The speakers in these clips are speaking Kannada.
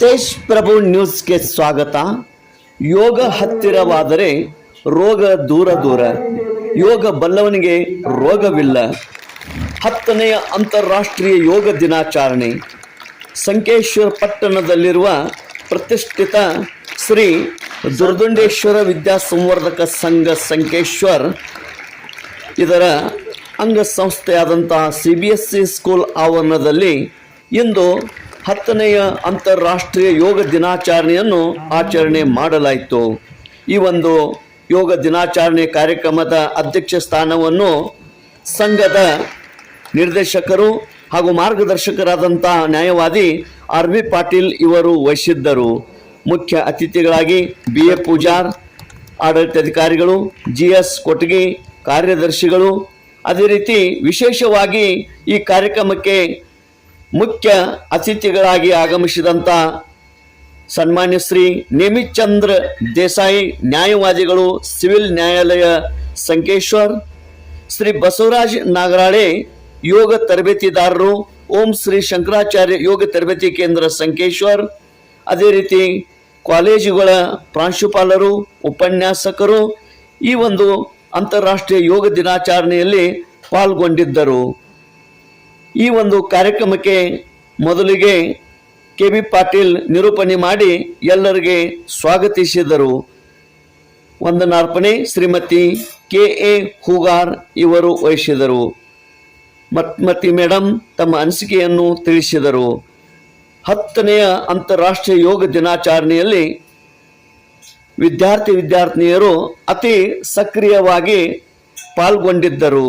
ತೇಜ್ ಪ್ರಭು ನ್ಯೂಸ್ಗೆ ಸ್ವಾಗತ. ಯೋಗ ಹತ್ತಿರವಾದರೆ ರೋಗ ದೂರ ದೂರ. ಯೋಗ ಬಲ್ಲವನಿಗೆ ರೋಗವಿಲ್ಲ. ಹತ್ತನೆಯ ಅಂತಾರಾಷ್ಟ್ರೀಯ ಯೋಗ ದಿನಾಚರಣೆ. ಸಂಕೇಶ್ವರ ಪಟ್ಟಣದಲ್ಲಿರುವ ಪ್ರತಿಷ್ಠಿತ ಶ್ರೀ ದುರ್ದುಂಡೇಶ್ವರ ವಿದ್ಯಾ ಸಂವರ್ಧಕ ಸಂಘ ಸಂಕೇಶ್ವರ್ ಇದರ ಅಂಗಸಂಸ್ಥೆಯಾದಂತಹ C B S C school ಆವರಣದಲ್ಲಿ ಇಂದು ಹತ್ತನೆಯ ಅಂತಾರಾಷ್ಟ್ರೀಯ ಯೋಗ ದಿನಾಚರಣೆಯನ್ನು ಆಚರಣೆ ಮಾಡಲಾಯಿತು. ಈ ಒಂದು ಯೋಗ ದಿನಾಚರಣೆ ಕಾರ್ಯಕ್ರಮದ ಅಧ್ಯಕ್ಷ ಸ್ಥಾನವನ್ನು ಸಂಘದ ನಿರ್ದೇಶಕರು ಹಾಗೂ ಮಾರ್ಗದರ್ಶಕರಾದಂಥ ನ್ಯಾಯವಾದಿ ಆರ್ ವಿ ಪಾಟೀಲ್ ಇವರು ವಹಿಸಿದ್ದರು. ಮುಖ್ಯ ಅತಿಥಿಗಳಾಗಿ ಬಿ ಎ ಪೂಜಾರ್, ಆಡಳಿತಾಧಿಕಾರಿಗಳು ಜಿ ಎಸ್ ಕೊಟಗಿ, ಕಾರ್ಯದರ್ಶಿಗಳು, ಅದೇ ರೀತಿ ವಿಶೇಷವಾಗಿ ಈ ಕಾರ್ಯಕ್ರಮಕ್ಕೆ ಮುಖ್ಯ ಅತಿಥಿಗಳಾಗಿ ಆಗಮಿಸಿದಂಥ ಸನ್ಮಾನ್ಯ ಶ್ರೀ ನೇಮಿಚಂದ್ರ ದೇಸಾಯಿ ನ್ಯಾಯವಾದಿಗಳು ಸಿವಿಲ್ ನ್ಯಾಯಾಲಯ ಸಂಕೇಶ್ವರ್, ಶ್ರೀ ಬಸವರಾಜ್ ನಾಗರಾಳೆ ಯೋಗ ತರಬೇತಿದಾರರು ಓಂ ಶ್ರೀ ಶಂಕರಾಚಾರ್ಯ ಯೋಗ ತರಬೇತಿ ಕೇಂದ್ರ ಸಂಕೇಶ್ವರ್, ಅದೇ ರೀತಿ ಕಾಲೇಜುಗಳ ಪ್ರಾಂಶುಪಾಲರು, ಉಪನ್ಯಾಸಕರು ಈ ಒಂದು ಅಂತಾರಾಷ್ಟ್ರೀಯ ಯೋಗ ದಿನಾಚರಣೆಯಲ್ಲಿ ಪಾಲ್ಗೊಂಡಿದ್ದರು. ಈ ಒಂದು ಕಾರ್ಯಕ್ರಮಕ್ಕೆ ಮೊದಲಿಗೆ ಕೆ ಬಿ ಪಾಟೀಲ್ ನಿರೂಪಣೆ ಮಾಡಿ ಎಲ್ಲರಿಗೆ ಸ್ವಾಗತಿಸಿದರು. ವಂದನಾರ್ಪಣೆ ಶ್ರೀಮತಿ ಕೆ ಎ ಹೂಗಾರ್ ಇವರು ವಹಿಸಿದರು. ಮತ್ಮತಿ ಮೇಡಮ್ ತಮ್ಮ ಅನಿಸಿಕೆಯನ್ನು ತಿಳಿಸಿದರು. ಹತ್ತನೆಯ ಅಂತಾರಾಷ್ಟ್ರೀಯ ಯೋಗ ದಿನಾಚರಣೆಯಲ್ಲಿ ವಿದ್ಯಾರ್ಥಿ ವಿದ್ಯಾರ್ಥಿನಿಯರು ಅತಿ ಸಕ್ರಿಯವಾಗಿ ಪಾಲ್ಗೊಂಡಿದ್ದರು.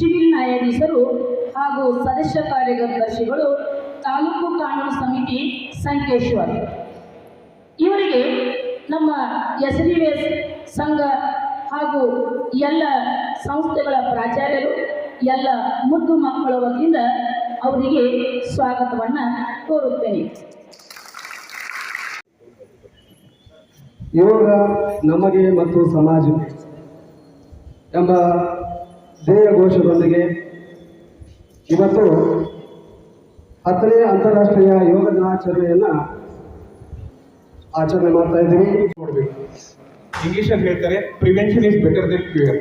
ಸಿವಿಲ್ ನ್ಯಾಯಾಧೀಶರು ಹಾಗೂ ಸದಸ್ಯ ಕಾರ್ಯದರ್ಶಿಗಳು ತಾಲೂಕು ಕಾನೂನು ಸಮಿತಿ ಸಂಕೇಶ್ವರ್. ಇವರಿಗೆ ನಮ್ಮ ಎಸ್ ಡಿ ಎಸ್ ಸಂಘ ಹಾಗೂ ಎಲ್ಲ ಸಂಸ್ಥೆಗಳ ಪ್ರಾಚಾರ್ಯರು, ಎಲ್ಲ ಮುದ್ದು ಮಕ್ಕಳ ವತಿಯಿಂದ ಅವರಿಗೆ ಸ್ವಾಗತವನ್ನು ಕೋರುತ್ತೇನೆ. ಯೋಗ ನಮಗೆ ಮತ್ತು ಸಮಾಜ ಎಂಬ ಧ್ಯೇಯ ಘೋಷದೊಂದಿಗೆ ಇವತ್ತು ಹತ್ತನೇ ಅಂತಾರಾಷ್ಟ್ರೀಯ ಯೋಗ ದಿನಾಚರಣೆಯನ್ನು ಆಚರಣೆ ಮಾಡ್ತಾ ಇದ್ದೀವಿ. ನೋಡಬೇಕು. ಇಂಗ್ಲೀಷಲ್ಲಿ ಹೇಳ್ತಾರೆ prevention is better than cure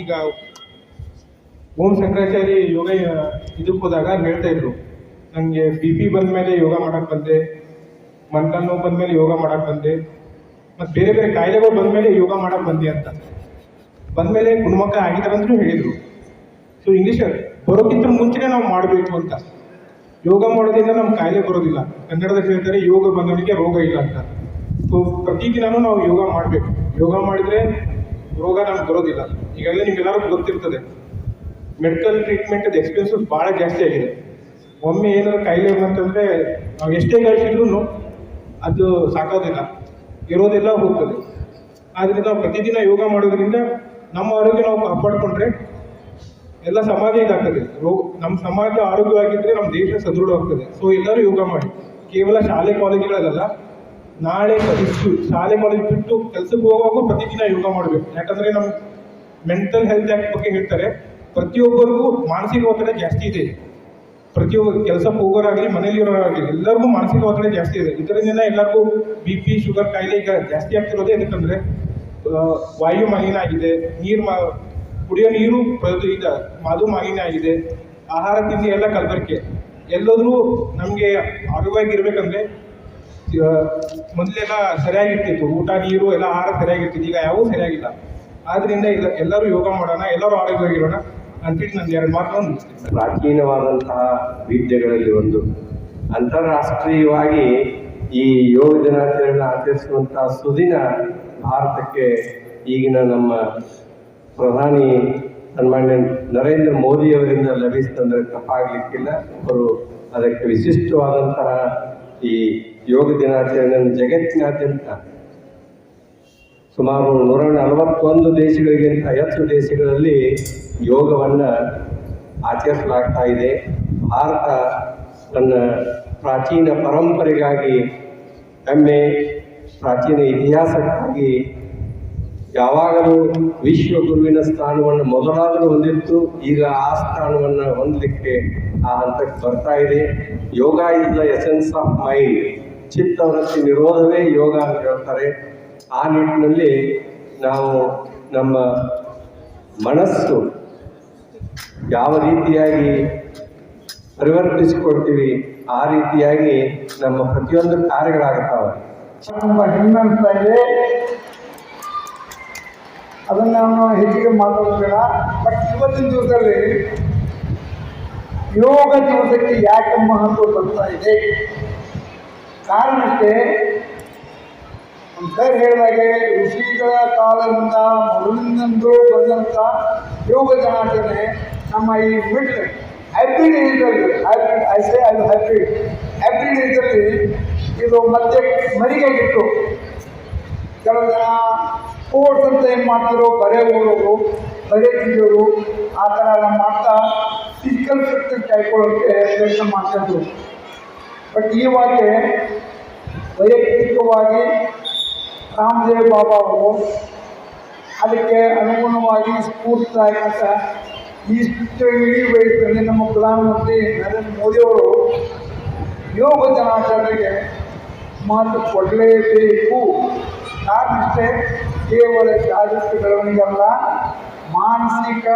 ಈಗ ಓಂ ಶಂಕರಾಚಾರ್ಯ ಯೋಗ, ಇದಕ್ಕೆ ಹೋದಾಗ ಹೇಳ್ತಾ ಇದ್ರು ನನಗೆ ಬಿ ಪಿ ಬಂದ ಮೇಲೆ ಯೋಗ ಮಾಡಕ್ಕೆ ಬಂದೆ ಮಂಟಲ್ ನೋವು ಬಂದ ಮೇಲೆ ಯೋಗ ಮಾಡಕ್ಕೆ ಬಂದೆ, ಮತ್ತು ಬೇರೆ ಬೇರೆ ಕಾಯಿಲೆಗಳು ಬಂದ ಮೇಲೆ ಯೋಗ ಮಾಡಕ್ಕೆ ಬಂದೆ ಅಂತ. ಬಂದಮೇಲೆ ಗುಣಮುಖ ಆಗಿದ್ದಾರೆ ಅಂತಲೂ ಹೇಳಿದರು. ಸೊ ಇಂಗ್ಲೀಷ್ ಬರೋಕ್ಕಿಂತ ಮುಂಚೆನೇ ನಾವು ಮಾಡಬೇಕು ಅಂತ. ಯೋಗ ಮಾಡೋದ್ರಿಂದ ನಮ್ಮ ಕಾಯಿಲೆ ಬರೋದಿಲ್ಲ. ಕನ್ನಡದಲ್ಲಿ ಹೇಳ್ತಾರೆ, ಯೋಗ ಬಂದವನಿಗೆ ರೋಗ ಇಲ್ಲ ಅಂತ. ಸೊ ಪ್ರತಿದಿನನೂ ನಾವು ಯೋಗ ಮಾಡಬೇಕು. ಯೋಗ ಮಾಡಿದರೆ ರೋಗ ನಮ್ಗೆ ಬರೋದಿಲ್ಲ. ಈಗಾಗಲೇ ನಿಮ್ಗೆಲ್ಲರಿಗೂ ಗೊತ್ತಿರ್ತದೆ. ಮೆಡಿಕಲ್ ಟ್ರೀಟ್ಮೆಂಟ್ ಎಕ್ಸ್ಪೆನ್ಸಸ್ ಭಾಳ ಜಾಸ್ತಿ ಆಗಿದೆ. ಒಮ್ಮೆ ಏನಾದ್ರು ಕಾಯಿಲೆ ಅಂತಂದ್ರೆ ನಾವು ಎಷ್ಟೇ ಗಳಿಸಿದ್ರು ಅದು ಸಾಕೋದಿಲ್ಲ. ಇರೋದೆಲ್ಲ ಹೋಗ್ತದೆ. ಆದ್ದರಿಂದ ಪ್ರತಿದಿನ ಯೋಗ ಮಾಡೋದ್ರಿಂದ ನಮ್ಮ ಆರೋಗ್ಯ ನಾವು ಕಾಪಾಡಿಕೊಂಡ್ರೆ ಎಲ್ಲ ಸಮಾಜ ಇದಾಗ್ತದೆ. ರೋಗ ನಮ್ಮ ಸಮಾಜ ಆರೋಗ್ಯವಾಗಿದ್ದರೆ ನಮ್ಮ ದೇಶ ಸದೃಢವಾಗ್ತದೆ. ಸೊ ಎಲ್ಲರೂ ಯೋಗ ಮಾಡಿ. ಕೇವಲ ಶಾಲೆ ಕಾಲೇಜುಗಳಲ್ಲ ನಾಳೆ ಶಾಲೆ ಕಾಲೇಜ್ ಬಿಟ್ಟು ಕೆಲಸಕ್ಕೆ ಹೋಗುವಾಗ ಪ್ರತಿದಿನ ಯೋಗ ಮಾಡಬೇಕು. ಯಾಕಂದರೆ ನಮ್ಮ ಮೆಂಟಲ್ ಹೆಲ್ತ್ ಆ್ಯಕ್ಟ್ ಬಗ್ಗೆ ಹೇಳ್ತಾರೆ ಪ್ರತಿಯೊಬ್ಬರಿಗೂ ಮಾನಸಿಕ ಒತ್ತಡ ಜಾಸ್ತಿ ಇದೆ. ಪ್ರತಿಯೊಬ್ಬರು ಕೆಲಸಕ್ಕೆ ಹೋಗೋರಾಗಲಿ ಮನೇಲಿರೋರಾಗಲಿ ಎಲ್ಲರಿಗೂ ಮಾನಸಿಕ ಒತ್ತಡ ಜಾಸ್ತಿ ಇದೆ. ಇದರಿಂದ ಎಲ್ಲರಿಗೂ ಬಿ ಪಿ ಶುಗರ್ ಕಾಯಿಲೆ ಈಗ ಜಾಸ್ತಿ ಆಗ್ತಿರೋದೇ ಆ, ವಾಯು ಮಾಲಿನ್ಯ ಆಗಿದೆ, ನೀರು ಮಾ, ಕುಡಿಯೋ ನೀರು ಇದೆ ಅದು ಮಾಲಿನ್ಯ ಆಗಿದೆ, ಆಹಾರ, ತಿಂಡಿ ಎಲ್ಲ ಕಲಬೆರಕೆ. ಎಲ್ಲಾದರೂ ನಮಗೆ ಆರೋಗ್ಯವಾಗಿರ್ಬೇಕಂದ್ರೆ ಮೊದಲೆಲ್ಲ ಸರಿಯಾಗಿರ್ತಿತ್ತು. ಊಟ, ನೀರು, ಎಲ್ಲ ಆಹಾರ ಸರಿಯಾಗಿರ್ತಿತ್ತು. ಈಗ ಯಾವೂ ಸರಿಯಾಗಿಲ್ಲ. ಆದ್ದರಿಂದ ಇಲ್ಲ ಎಲ್ಲರೂ ಯೋಗ ಮಾಡೋಣ, ಎಲ್ಲರೂ ಆರೋಗ್ಯವಾಗಿರೋಣ ಅಂತೇಳಿ ನಾನು ಎರಡು ಮಾತನ್ನು ಪ್ರಾಚೀನವಾದಂತಹ ವಿದ್ಯೆಗಳಲ್ಲಿ ಒಂದು ಅಂತಾರಾಷ್ಟ್ರೀಯವಾಗಿ ಈ ಯೋಗ ದಿನಾಚರಣೆ ಆಚರಿಸುವಂತಹ ಸುದಿನ ಭಾರತಕ್ಕೆ ಈಗಿನ ನಮ್ಮ ಪ್ರಧಾನಿ ಸನ್ಮಾನ್ಯ ನರೇಂದ್ರ ಮೋದಿಯವರಿಂದ ಲಭಿಸ್ತಂದರೆ ತಪ್ಪಾಗಲಿಕ್ಕಿಲ್ಲ. ಅವರು ಅದಕ್ಕೆ ವಿಶಿಷ್ಟವಾದಂತಹ ಈ ಯೋಗ ದಿನಾಚರಣೆಯನ್ನು ಜಗತ್ತಿನಾದ್ಯಂತ ಸುಮಾರು ನೂರ ನಲವತ್ತೊಂದು ದೇಶಗಳಿಗಿಂತ ಐವತ್ತು ದೇಶಗಳಲ್ಲಿ ಯೋಗವನ್ನು ಆಚರಿಸಲಾಗ್ತಾ ಇದೆ. ಭಾರತ ತನ್ನ ಪ್ರಾಚೀನ ಪರಂಪರೆಗಾಗಿ ಹೆಮ್ಮೆ ಪ್ರಾಚೀನ ಇತಿಹಾಸಕ್ಕಾಗಿ ಯಾವಾಗಲೂ ವಿಶ್ವ ಗುರುವಿನ ಸ್ಥಾನವನ್ನು ಮೊದಲಾದರೂ ಹೊಂದಿತ್ತು, ಈಗ ಆ ಸ್ಥಾನವನ್ನು ಹೊಂದಲಿಕ್ಕೆ ಆ ಹಂತಕ್ಕೆ ಬರ್ತಾ ಇದೆ. Yoga is the essence of mind ಚಿತ್ತವೃತ್ತಿ ನಿರೋಧವೇ ಯೋಗ ಅಂತ ಹೇಳ್ತಾರೆ. ಆ ನಿಟ್ಟಿನಲ್ಲಿ ನಾವು ನಮ್ಮ ಮನಸ್ಸು ಯಾವ ರೀತಿಯಾಗಿ ಪರಿವರ್ತಿಸಿಕೊಳ್ತೀವಿ ಆ ರೀತಿಯಾಗಿ ನಮ್ಮ ಪ್ರತಿಯೊಂದು ಕಾರ್ಯಗಳಾಗುತ್ತವೆ. ನಮ್ಮ ಅನಿಸ್ತಾ ಇದೆ ಅದನ್ನು ನಾವು ಹೆಚ್ಚಿಗೆ ಮಾತಾಡೋದಿಲ್ಲ ಬಟ್ ಇವತ್ತಿನ ದಿವಸದಲ್ಲಿ ಯೋಗ ದಿವಸಕ್ಕೆ ಯಾಕೆ ಮಹತ್ವ ಬರ್ತಾ ಇದೆ? ಕಾರಣಕ್ಕೆ ಸರ್ ಹೇಳಿದಾಗೆ ಋಷಿಗಳ ಕಾಲದಿಂದ ಮೊದಲಿನಿಂದಲೂ ಬಂದಂಥ ಯೋಗ ಜನಾಚರಣೆ ನಮ್ಮ ಈ ಮಿಡ್ ಹೈಬ್ರಿಡ್ ಏಜಲ್ಲಿ ಹೈಬ್ರಿಡ್ ಐ ಸೇ ಅದು ಹೈಬ್ರಿಡ್ ಹೈಬ್ರಿಡ್ ಏಜಲ್ಲಿ ಇದು ಮತ್ತೆ ಮರಿಗಾಗಿತ್ತು ಕೆಲವು ಜನ ಸ್ಪೋರ್ಟ್ಸ್ ಅಂತ ಏನು ಮಾಡ್ತಾರೋ, ಬರೆ ಓಡೋರು, ಬರೆ ತಿಂದವರು ಆ ಥರ ಎಲ್ಲ ಮಾಡ್ತಾ ಫಿಸಿಕಲ್ ಫಿಟ್ನೆಸ್ ಕಾಯ್ಕೊಳ್ಳೋಕ್ಕೆ ಪ್ರಯತ್ನ ಮಾಡ್ತಿದ್ರು. ಬಟ್ ಈವಾಗೆ ವೈಯಕ್ತಿಕವಾಗಿ ರಾಮದೇವ್ ಬಾಬಾ ಅವರು ಅದಕ್ಕೆ ಅನುಗುಣವಾಗಿ ಸ್ಫೂರ್ತಿದಾಯಕ ಇಷ್ಟು ಇಡೀ ವಯಸ್ಸಲ್ಲಿ ನಮ್ಮ ಪ್ರಧಾನಮಂತ್ರಿ ನರೇಂದ್ರ ಮೋದಿಯವರು ಯೋಗ ಜನಾಚರಣೆಗೆ ಮಾತು ಕೊಡಲೇಬೇಕು. ಇಷ್ಟೇ ಕೇವಲ ಶಾರೀರಿಕ ಬೆಳವಣಿಗೆ ಅಲ್ಲ ಮಾನಸಿಕ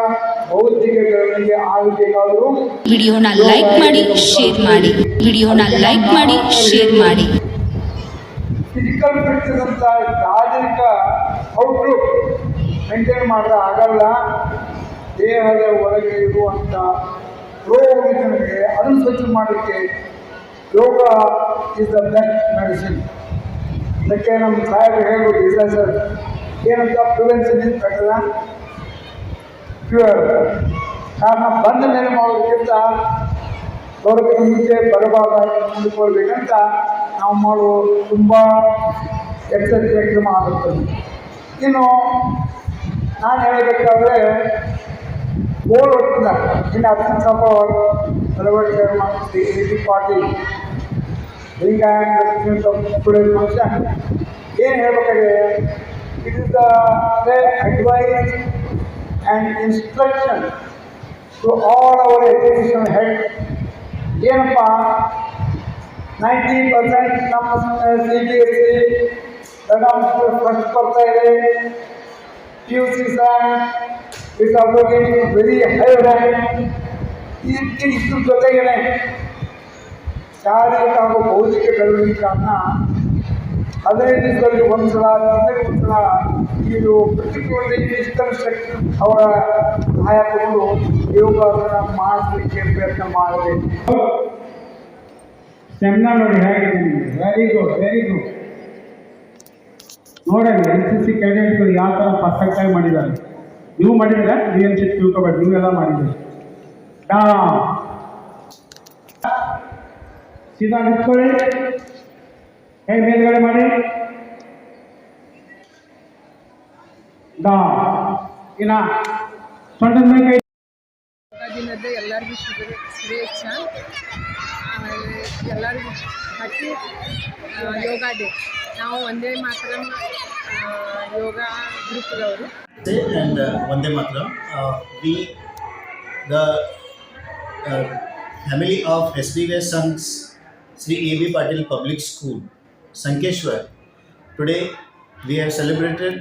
ಬೌದ್ಧಿಕ ಬೆಳವಣಿಗೆ ಆಗಬೇಕಾದರೂ ವಿಡಿಯೋನ ಲೈಕ್ ಮಾಡಿ ಶೇರ್ ಮಾಡಿ. ವಿಡಿಯೋನ ಲೈಕ್ ಮಾಡಿ ಶೇರ್ ಮಾಡಿ. ಫಿಸಿಕಲ್ ಫಿಟ್ನೆಸ್ ಅಂತ ಶಾರೀರಿಕ ಔಟ್ಲುಕ್ ಮೇಂಟೈನ್ ಮಾಡಿದ್ರೆ ಆಗಲ್ಲ. ದೇಹದ ಒಳಗೆ ಇರುವಂಥ ರೋಗಗಳಿಗೆ ಅದನ್ನು ಮಾಡಲಿಕ್ಕೆ yoga is the best medicine ಅದಕ್ಕೆ ನಮ್ಮ ಸಾಹೇಬರು ಹೇಳ್ಬೋದು, ಇಲ್ಲ ಸರ್, ಏನಂತ ಪ್ರಿವೆನ್ಷನ್ ಇಸ್ ಬೆಟರ್ ಕ್ಯೂರ್ ಕಾರಣ ಬಂದ ಮೇಲೆ ಮಾಡೋದಕ್ಕಿಂತ ಬರೋದಕ್ಕೆ ಮುಂಚೆ ಬರಬಾರ್ದಾಗಿ ನೋಡಿಕೊಳ್ಬೇಕಂತ ನಾವು ಮಾಡುವ ತುಂಬ ಎಚ್ಚರಿಕೆ ಕ್ರಮ ಆಗುತ್ತದೆ ಇನ್ನು ನಾನು ಹೇಳಬೇಕಾದ್ರೆ ಬೋರ್ಡ್ ಹೊತ್ತಿಲ್ಲ ಇನ್ನು ಅರ್ಜುನ್ ಸಭ ಚಳವಳಿಕೆ ಡಿ ಬಿ ಪಾಟೀಲ್ ಹಿಂಗ ಸ್ಟೂಡೆಂಟ್ ಫಂಕ್ಷನ್ ಏನು ಹೇಳ್ಬೇಕಾದ್ರೆ it is the advice and instruction to all our education head ಏನಪ್ಪ ನೈಂಟಿ ಪರ್ಸೆಂಟ್ ನಮ್ಮ C B S C first ಬರ್ತಾ ಇದೆ P U C same is also is very high rank ಇದಕ್ಕೆ ಜೊತೆಗೇನೆ ಶಾರೀರಿಕ ಹಾಗೂ ಬೌದ್ಧಿಕ ಬೆಳವಣಿಗೆ ಕಾರಣ ಹದಿನೈದು ದಿವಸದಲ್ಲಿ ಒಂದು ಸಲ ಸಲ ಇದು ಫಿಸಿಕಲ್ ಶಕ್ತಿ ಅವರ ಸಹಾಯ ತಗೊಂಡು ಯೋಗಾಸನ ಮಾಡಲಿಕ್ಕೆ ಪ್ರಯತ್ನ ಮಾಡಬೇಕು ಸೆಮಿನಾರ್ ನೋಡಿ ಹೇಗಿದೆ ವೆರಿ ಗುಡ್ ವೆರಿ ಗುಡ್ ನೋಡೋಣ ಎನ್ ಸಿ ಸಿ ಕ್ಯಾಡೆಟ್ಗಳು ಯಾವ ಥರ ಪರ್ಫೆಕ್ಟಾಗಿ ಮಾಡಿದ್ದಾರೆ ನೀವು ಮಾಡಿದ್ರೆ ನೀವು ಅನ್ಸಿಟ್ಟು ತಿಳ್ಕೊಬೇಡಿ ನೀವೆಲ್ಲ ಮಾಡಿದ್ರೆ ಡಾ. ಸೀದಾ ನಿಂತ್ಕೊಳ್ಳಿ. ಕೈ ಮೇಲ್ಗಡೆ ಮಾಡಿ. ಡಾ. ಇನ್ನ ಸೊಂಟದ ಮೇಲೆ ಕೈ ದಿನದ ಎಲ್ಲರಿಗೂ ಶುಭ ಶುಭೇಚ್ಛ ಆಮೇಲೆ ಎಲ್ಲರಿಗೂ ಹ್ಯಾಪಿ ಯೋಗ ಡೇ ನಾವು ಒಂದೇ ಮಾತ್ರ ಯೋಗ ಗ್ರೂಪ್ದವರು and uh, Vande Mataram. Uh, we, the uh, family of SBVS Sons Sri A.B. Patil Public School, Sankeshwar, today we have celebrated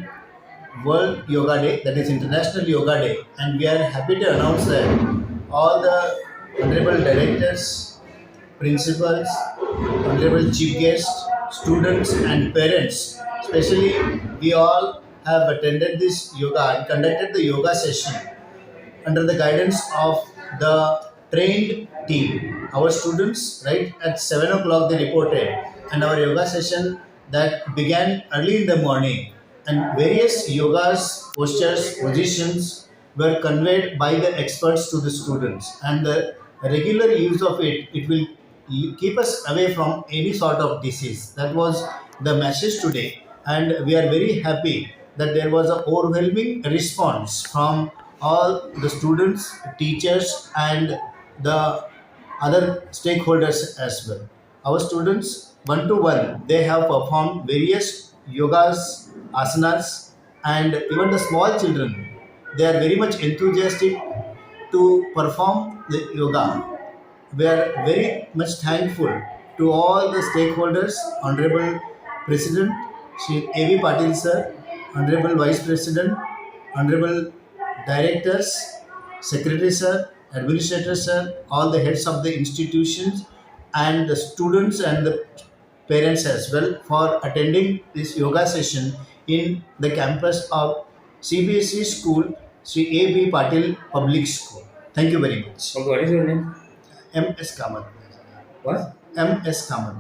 World Yoga Day, that is International Yoga Day, and we are happy to announce that all the honorable directors, principals, honorable chief guests, students, and parents, especially we all have attended this yoga and conducted the yoga session under the guidance of the trained team. Our students, right at 7 o'clock, they reported, and our yoga session that began early in the morning, and various yogas, postures, positions were conveyed by the experts to the students, and the regular use of it, it will keep us away from any sort of disease. That was the message today, and we are very happy that there was an overwhelming response from all the students, teachers, and the other stakeholders as well. Our students, one to one, they have performed various yogas, asanas, and even the small children, they are very much enthusiastic to perform the yoga. We are very much thankful to all the stakeholders, Honorable President Shri A.V. Patil sir, Honorable Vice President, Honorable Directors, Secretary sir, Administrator sir, all the heads of the institutions and the students and the parents as well for attending this yoga session in the campus of CBSE E Shri A B Patil public school. Thank you very much M S Kamat M S Kamat